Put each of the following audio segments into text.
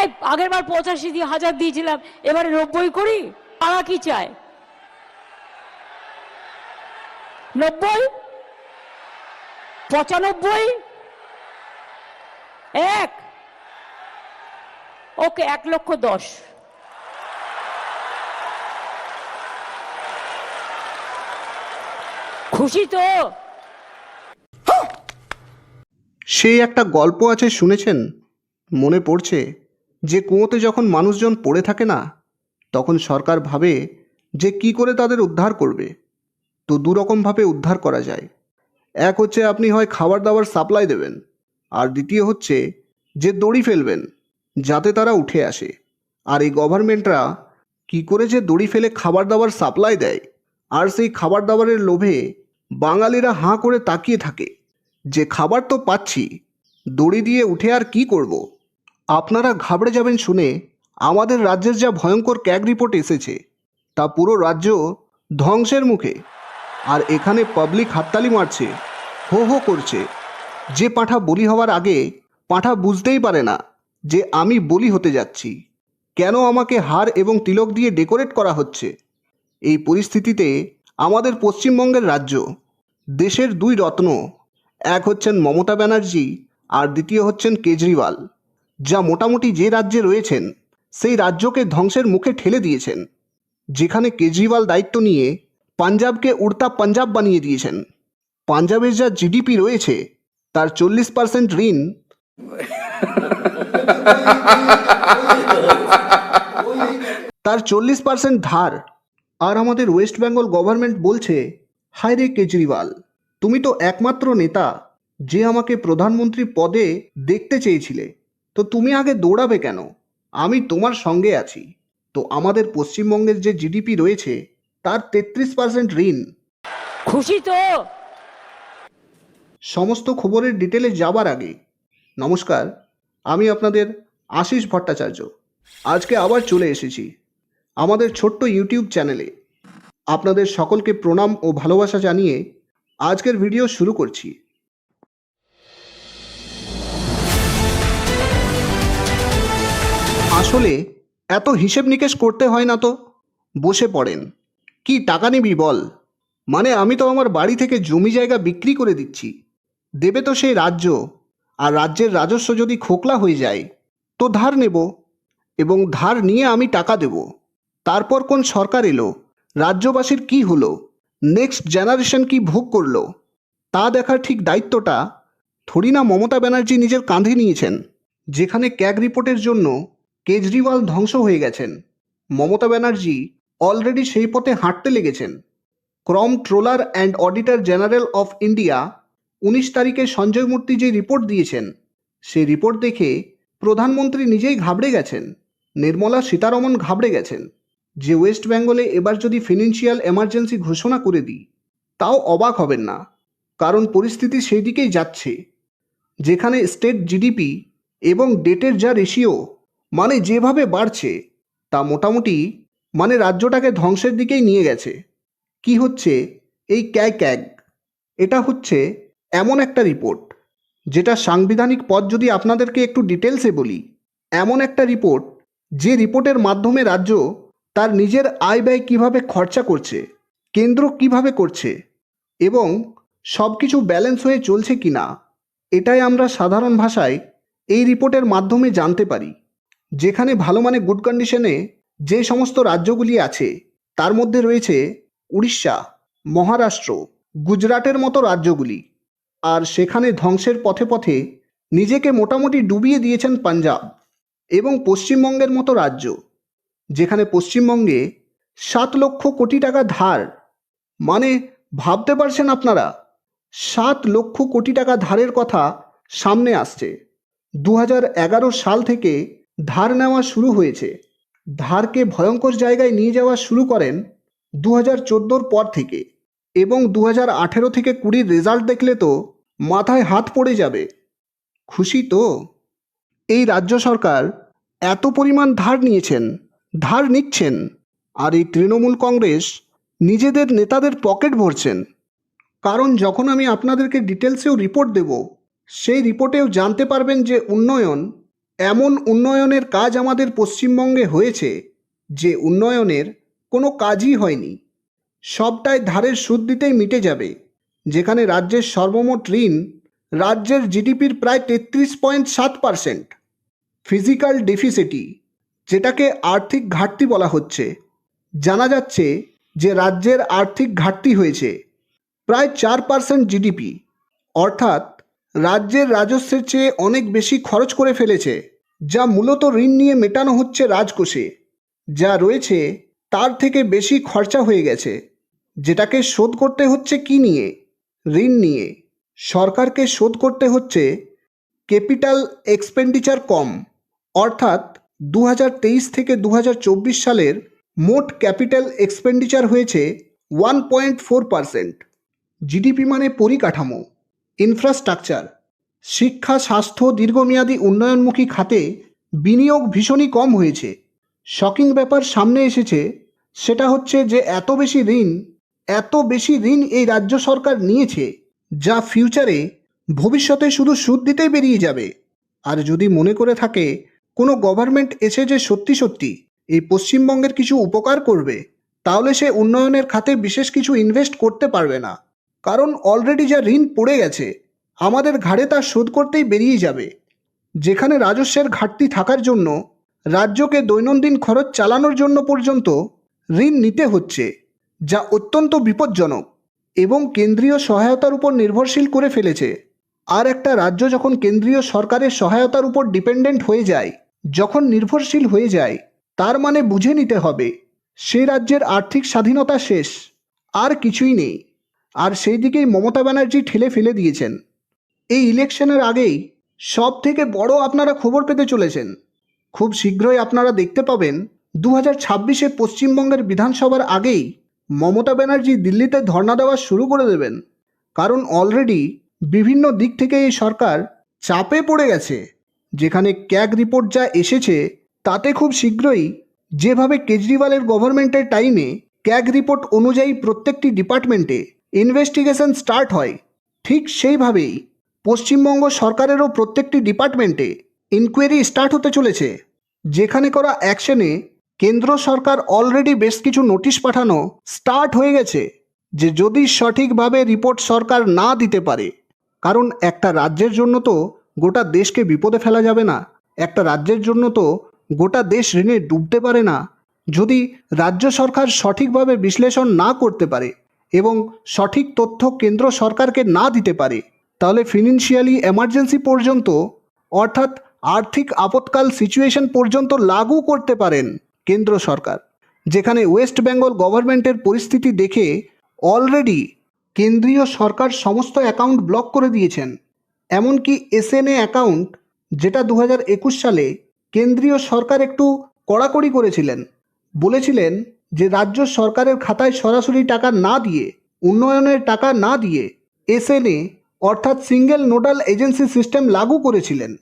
এই আগের বার পঁচাশি দিয়ে হাজার দিয়েছিলাম, এবারে নব্বই করি, তারা কি চায়? নব্বই? পঁচানব্বই? এক? ওকে, এক লক্ষ দশ। খুশি তো? সেই একটা গল্প আছে, শুনেছেন? মনে পড়ছে। যে কুয়োতে যখন মানুষজন পড়ে থাকে না, তখন সরকার ভাবে যে কি করে তাদের উদ্ধার করবে। তো দুরকমভাবে উদ্ধার করা যায়। এক হচ্ছে আপনি হয় খাবার দাবার সাপ্লাই দেবেন, আর দ্বিতীয় হচ্ছে যে দড়ি ফেলবেন, যাতে তারা উঠে আসে। আর এই গভর্নমেন্টরা কি করে যে দড়ি ফেলে খাবার দাবার সাপ্লাই দেয়, আর সেই খাবার দাবারের লোভে বাঙালিরা হাঁ করে তাকিয়ে থাকে যে, খাবার তো পাচ্ছি, দড়ি দিয়ে উঠে আর কি করব। আপনারা ঘাবড়ে যাবেন শুনে আমাদের রাজ্যের যা ভয়ঙ্কর ক্যাগ রিপোর্ট এসেছে, তা পুরো রাজ্য ধ্বংসের মুখে। আর এখানে পাবলিক হাততালি মারছে, হো হো করছে। যে পাঁঠা বলি হওয়ার আগে পাঁঠা বুঝতেই পারে না যে আমি বলি হতে যাচ্ছি। কেন আমাকে হার এবং তিলক দিয়ে ডেকোরেট করা হচ্ছে? এই পরিস্থিতিতে আমাদের পশ্চিমবঙ্গের রাজ্য, দেশের দুই রত্ন, এক হচ্ছেন মমতা ব্যানার্জি আর দ্বিতীয় হচ্ছেন কেজরিওয়াল। যা মোটামুটি যে রাজ্যে রয়েছেন, সেই রাজ্যকে ধ্বংসের মুখে ঠেলে দিয়েছেন। যেখানে কেজরিওয়াল দায়িত্ব নিয়ে পাঞ্জাবকে উড়তা পাঞ্জাব বানিয়ে দিয়েছেন। পাঞ্জাবের যা জিডিপি রয়েছে, তার চল্লিশ পার্সেন্ট ঋণ তার চল্লিশ পার্সেন্ট ধার। আর আমাদের ওয়েস্ট বেঙ্গল গভর্নমেন্ট বলছে, হায় রে কেজরিওয়াল, তুমি তো একমাত্র নেতা যে আমাকে প্রধানমন্ত্রী পদে দেখতে চেয়েছিলে। তো তুমি আগে দৌড়াবে কেন? আমি তোমার সঙ্গে আছি। তো আমাদের পশ্চিমবঙ্গের যে জিডিপি রয়েছে তার তেত্রিশ পার্সেন্ট ঋণ। খুশি তো? সমস্ত খবরের ডিটেলে যাবার আগে নমস্কার আমি আপনাদের আশিস ভট্টাচার্য। আজকে আবার চলে এসেছি আমাদের ছোট্ট ইউটিউব চ্যানেলে আপনাদের সকলকে প্রণাম ও ভালোবাসা জানিয়ে আজকের ভিডিও শুরু করছি। আসলে এত হিসেব নিকেশ করতে হয় না তো? বসে পড়েন। কি টাকা নিবি বল? মানে আমি তো আমার বাড়ি থেকে জমি জায়গা বিক্রি করে দিচ্ছি। দেবে তো সেই রাজ্য। আর রাজ্যের রাজস্ব যদি খোকলা হয়ে যায়, তো ধার নেব। এবং ধার নিয়ে আমি টাকা দেব। তারপর কোন সরকার এলো? রাজ্যবাসীর কি হলো? নেক্সট জেনারেশন কি ভোগ করল? তা দেখার ঠিক দায়িত্বটা থরি না মমতা ব্যানার্জি নিজের কাঁধে নিয়েছেন। যেখানে ক্যাগ রিপোর্টের জন্য কেজরিওয়াল ধ্বংস হয়ে গেছেন। মমতা ব্যানার্জি অলরেডি সেই পথে হাঁটতে লেগেছেন। Comptroller and auditor general of India উনিশ তারিখে সঞ্জয় মূর্তি যে রিপোর্ট দিয়েছেন, সেই রিপোর্ট দেখে প্রধানমন্ত্রী নিজেই ঘাবড়ে গেছেন। নির্মলা সীতারমন ঘাবড়ে গেছেন যে ওয়েস্ট বেঙ্গলে এবার যদি ফিনান্সিয়াল এমার্জেন্সি ঘোষণা করে দিই, তাও অবাক হবেন না। কারণ পরিস্থিতি সেই দিকেই যাচ্ছে। যেখানে স্টেট জিডিপি এবং ডেটের যা রেশিও মানে যেভাবে বাড়ছে, তা মোটামুটি মানে রাজ্যটাকে ধ্বংসের দিকেই নিয়ে গেছে। কি হচ্ছে? এই ক্যাগ ক্যাগ এটা হচ্ছে এমন একটা রিপোর্ট, যেটা সাংবিধানিক পদ যদি আপনাদেরকে একটু ডিটেলসে বলি, এমন একটা রিপোর্ট যে রিপোর্টের মাধ্যমে রাজ্য তার নিজের আয় ব্যয় কীভাবে খরচা করছে, কেন্দ্র কীভাবে করছে এবং সব কিছু ব্যালেন্স হয়ে চলছে কি না এটাই আমরা সাধারণ ভাষায় এই রিপোর্টের মাধ্যমে জানতে পারি। যেখানে ভালো মানে গুড কন্ডিশনে যে সমস্ত রাজ্যগুলি আছে, তার মধ্যে রয়েছে উড়িষ্যা, মহারাষ্ট্র, গুজরাটের মতো রাজ্যগুলি। আর সেখানে ধ্বংসের পথে পথে নিজেকে মোটামুটি ডুবিয়ে দিয়েছেন পাঞ্জাব এবং পশ্চিমবঙ্গের মতো রাজ্য, যেখানে পশ্চিমবঙ্গে সাত লক্ষ কোটি টাকা ধার। মানে ভাবতে পারছেন আপনারা? সাত লক্ষ কোটি টাকা ধারের কথা সামনে আসছে। দু সাল থেকে ধার নেওয়া শুরু হয়েছে। ধারকে ভয়ঙ্কর জায়গায় নিয়ে যাওয়া শুরু করেন দু হাজার পর থেকে এবং দু হাজার আঠেরো থেকে কুড়ির রেজাল্ট দেখলে তো মাথায় হাত পড়ে যাবে। খুশি তো? এই রাজ্য সরকার এত পরিমাণ ধার নিয়েছেন, ধার নিচ্ছেন, আর এই তৃণমূল কংগ্রেস নিজেদের নেতাদের পকেট ভরছেন। কারণ যখন আমি আপনাদেরকে ডিটেলসেও রিপোর্ট দেব, সেই রিপোর্টেও জানতে পারবেন যে উন্নয়ন এমন উন্নয়নের কাজ আমাদের পশ্চিমবঙ্গে হয়েছে যে উন্নয়নের কোনো কাজই হয়নি। সবটাই ধারের সুদ দিতেই মিটে যাবে। যেখানে রাজ্যের সর্বমোট ঋণ রাজ্যের জিডিপির প্রায় তেত্রিশ পয়েন্ট সাত পারসেন্ট। ফিজিক্যাল ডেফিসিটি, যেটাকে আর্থিক ঘাটতি বলা হচ্ছে। জানা যাচ্ছে যে রাজ্যের আর্থিক ঘাটতি হয়েছে। প্রায় চার পার্সেন্ট জিডিপি, অর্থাৎ রাজ্যের রাজস্বের চেয়ে অনেক বেশি খরচ করে ফেলেছে, যা মূলত ঋণ নিয়ে মেটানো হচ্ছে রাজকোষে। যা রয়েছে তার থেকে বেশি খরচা হয়ে গেছে। যেটাকে শোধ করতে হচ্ছে কি নিয়ে? ঋণ নিয়ে। সরকারকে শোধ করতে হচ্ছে ক্যাপিটাল এক্সপেন্ডিচার কম। অর্থাৎ দু হাজার তেইশ থেকে দু হাজার চব্বিশ সালের মোট ক্যাপিটাল এক্সপেন্ডিচার হয়েছে one point four percent. GDP মানে পরিকাঠামো। ইনফ্রাস্ট্রাকচার শিক্ষা, স্বাস্থ্য, দীর্ঘমেয়াদী উন্নয়নমুখী খাতে বিনিয়োগ ভীষণই কম হয়েছে। শকিং ব্যাপার সামনে এসেছে, সেটা হচ্ছে যে এত বেশি ঋণ, এত বেশি ঋণ এই রাজ্য সরকার নিয়েছে, যা ফিউচারে ভবিষ্যতে শুধু সুদ দিতেই বেরিয়ে যাবে। আর যদি মনে করে থাকে, কোনো গভর্নমেন্ট এসে যে সত্যি সত্যি এই পশ্চিমবঙ্গের কিছু উপকার করবে, তাহলে সে উন্নয়নের খাতে বিশেষ কিছু ইনভেস্ট করতে পারবে না। কারণ অলরেডি যা ঋণ পড়ে গেছে, আমাদের ঘাড়ে তা শোধ করতেই বেরিয়ে যাবে। যেখানে রাজস্বের ঘাটতি থাকার জন্য রাজ্যকে দৈনন্দিন খরচ চালানোর জন্য পর্যন্ত ঋণ নিতে হচ্ছে, যা অত্যন্ত বিপজ্জনক এবং কেন্দ্রীয় সহায়তার উপর নির্ভরশীল করে ফেলেছে। আর একটা রাজ্য যখন কেন্দ্রীয় সরকারের সহায়তার উপর ডিপেন্ডেন্ট হয়ে যায়, যখন নির্ভরশীল হয়ে যায়, তার মানে বুঝে নিতে হবে, সে রাজ্যের আর্থিক স্বাধীনতা শেষ, আর কিছুই নেই। আর সেই দিকেই মমতা ব্যানার্জি ঠেলে ফেলে দিয়েছেন। এই ইলেকশনের আগেই সব থেকে বড় আপনারা খবর পেতে চলেছেন। খুব শীঘ্রই আপনারা দেখতে পাবেন দু হাজার ছাব্বিশে পশ্চিমবঙ্গের বিধানসভার আগেই মমতা ব্যানার্জি দিল্লিতে ধর্ণা দেওয়া শুরু করে দেবেন। কারণ অলরেডি বিভিন্ন দিক থেকে এই সরকার চাপে পড়ে গেছে। যেখানে ক্যাগ রিপোর্ট যা এসেছে, তাতে খুব শীঘ্রই যেভাবে কেজরিওয়ালের গভর্নমেন্টের টাইমে ক্যাগ রিপোর্ট অনুযায়ী প্রত্যেকটি ডিপার্টমেন্টে ইনভেস্টিগেশন স্টার্ট হয়। ঠিক সেইভাবেই পশ্চিমবঙ্গ সরকারেরও প্রত্যেকটি ডিপার্টমেন্টে ইনকোয়ারি স্টার্ট হতে চলেছে। যেখানে করা অ্যাকশনে কেন্দ্র সরকার অলরেডি বেশ কিছু নোটিশ পাঠানো স্টার্ট হয়ে গেছে যে যদি সঠিকভাবে রিপোর্ট সরকার না দিতে পারে, কারণ একটা রাজ্যের জন্য তো গোটা দেশকে বিপদে ফেলা যাবে না, একটা রাজ্যের জন্য তো গোটা দেশ ঋণে ডুবতে পারে না, যদি রাজ্য সরকার সঠিকভাবে বিশ্লেষণ না করতে পারে এবং সঠিক তথ্য কেন্দ্র সরকারকে না দিতে পারে, তাহলে ফিনান্সিয়ালি এমার্জেন্সি পর্যন্ত, অর্থাৎ আর্থিক আপৎকাল সিচুয়েশন পর্যন্ত লাগু করতে পারেন কেন্দ্র সরকার, যেখানে ওয়েস্ট বেঙ্গল গভর্নমেন্টের পরিস্থিতি দেখে অলরেডি কেন্দ্রীয় সরকার সমস্ত অ্যাকাউন্ট ব্লক করে দিয়েছেন। এমনকি এসএনএ অ্যাকাউন্ট যেটা দু হাজার একুশ সালে কেন্দ্রীয় সরকার একটু কড়াকড়ি করেছিলেন, বলেছিলেন যে রাজ্য সরকারের খাতায় সরাসরি টাকা না দিয়ে, উন্নয়নের টাকা না দিয়ে এসএনএ, অর্থাৎ সিঙ্গেল নোডাল এজেন্সি সিস্টেম লাগু করেছিলেন।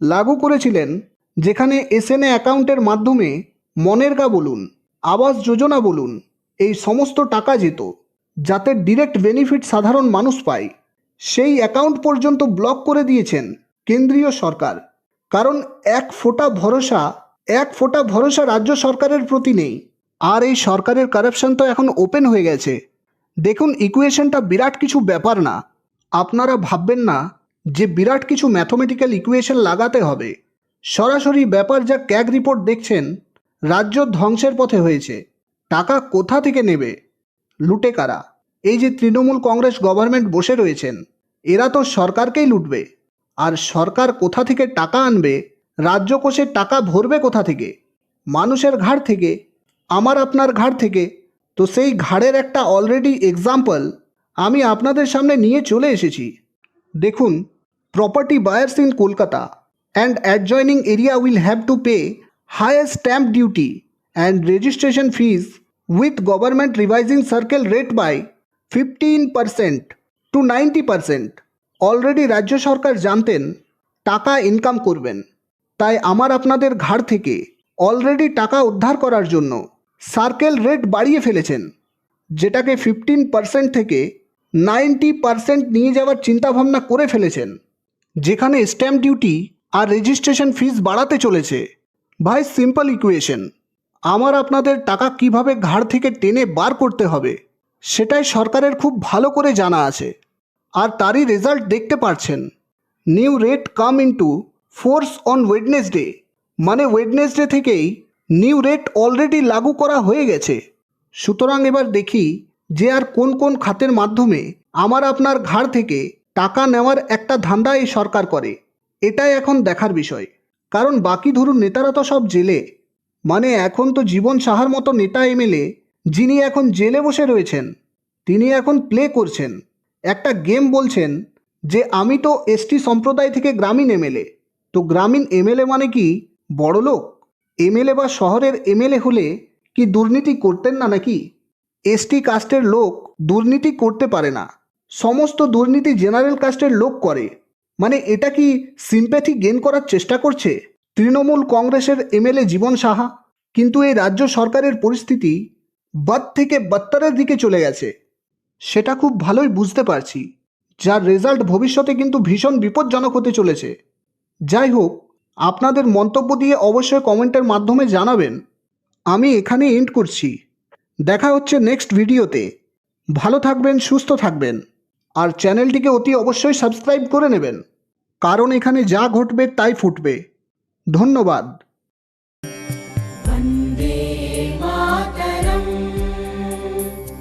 লাগু করেছিলেন যেখানে এসএনএ অ্যাকাউন্টের মাধ্যমে মনেরগা বলুন, আবাস যোজনা বলুন, এই সমস্ত টাকা যেত, যাতে ডিরেক্ট বেনিফিট সাধারণ মানুষ পায়। সেই অ্যাকাউন্ট পর্যন্ত ব্লক করে দিয়েছেন কেন্দ্রীয় সরকার। কারণ এক ফোঁটা ভরসা, এক ফোঁটা ভরসা রাজ্য সরকারের প্রতি নেই। আর এই সরকারের কারাপশন তো এখন ওপেন হয়ে গেছে। দেখুন ইকুয়েশনটা বিরাট কিছু ব্যাপার না। আপনারা ভাববেন না যে বিরাট কিছু ম্যাথমেটিক্যাল ইকুয়েশন লাগাতে হবে। সরাসরি ব্যাপার যা ক্যাগ রিপোর্ট দেখছেন, রাজ্য ধ্বংসের পথে হয়েছে। টাকা কোথা থেকে নেবে? লুটে কারা? এই যে তৃণমূল কংগ্রেস গভর্নমেন্ট বসে রয়েছেন, এরা তো সরকারকেই লুটবে। আর সরকার কোথা থেকে টাকা আনবে? রাজ্য কোষে টাকা ভরবে কোথা থেকে? মানুষের ঘাড় থেকে আমার আপনার ঘাড় থেকে। তো সেই ঘাড়ের একটা অলরেডি এক্সাম্পল আমি আপনাদের সামনে নিয়ে চলে এসেছি। দেখুন property buyers in Kolkata and adjoining area will have to pay higher stamp duty and registration fees with government revising circle rate by fifteen percent to ninety percent already রাজ্য সরকার জানতেন, টাকা ইনকাম করবেন। তাই আমার আপনাদের ঘাড় থেকে অলরেডি টাকা উদ্ধার করার জন্য সার্কেল রেট বাড়িয়ে ফেলেছেন, যেটাকে ফিফটিন পার্সেন্ট থেকে নাইনটি পার্সেন্ট নিয়ে যাওয়ার চিন্তাভাবনা করে ফেলেছেন, যেখানে স্ট্যাম্প ডিউটি আর রেজিস্ট্রেশন ফিস বাড়াতে চলেছে। ভাই সিম্পল ইকুয়েশন আমার আপনাদের টাকা কীভাবে ঘাড় থেকে টেনে বার করতে হবে, সেটাই সরকারের খুব ভালো করে জানা আছে। আর তারই রেজাল্ট দেখতে পারছেন new rate come into force on Wednesday মানে ওয়েডনেসডে থেকেই নিউ রেট অলরেডি লাগু করা হয়ে গেছে। সুতরাং এবার দেখি যে আর কোন কোন খাতের মাধ্যমে আমার আপনার ঘাড় থেকে টাকা নেওয়ার একটা ধান্দা এই সরকার করে। এটাই এখন দেখার বিষয়। কারণ বাকি ধরুন নেতারা তো সব জেলে। মানে এখন তো জীবন সাহার মতো নেতা এমএলএ যিনি এখন জেলে বসে রয়েছেন, তিনি এখন প্লে করছেন। একটা গেম বলছেন যে, আমি তো এসটি সম্প্রদায় থেকে গ্রামীণ এমএলএ। তো গ্রামীণ এমএলএ মানে কি? বড় লোক এমএলএ বা শহরের এমএলএ হলে কি দুর্নীতি করতেন না নাকি? এসটি কাস্টের লোক দুর্নীতি করতে পারে না। সমস্ত দুর্নীতি জেনারেল কাস্টের লোক করে। মানে এটা কি সিম্প্যাথি গেন করার চেষ্টা করছে? তৃণমূল কংগ্রেসের এমএলএ জীবন সাহা। কিন্তু এই রাজ্য সরকারের পরিস্থিতি বাদ থেকে বাত্তারের দিকে চলে গেছে। সেটা খুব ভালোই বুঝতে পারছি। যার রেজাল্ট ভবিষ্যতে কিন্তু ভীষণ বিপজ্জনক হতে চলেছে। যাই হোক আপনাদের মন্তব্য দিয়ে অবশ্যই কমেন্টের মাধ্যমে জানাবেন। আমি এখানে এন্ড করছি। দেখা হচ্ছে নেক্সট ভিডিওতে। ভালো থাকবেন, সুস্থ থাকবেন। আর চ্যানেলটিকে অতি অবশ্যই সাবস্ক্রাইব করে নেবেন। কারণ এখানে যা ঘটবে তাই ফুটবে। ধন্যবাদ।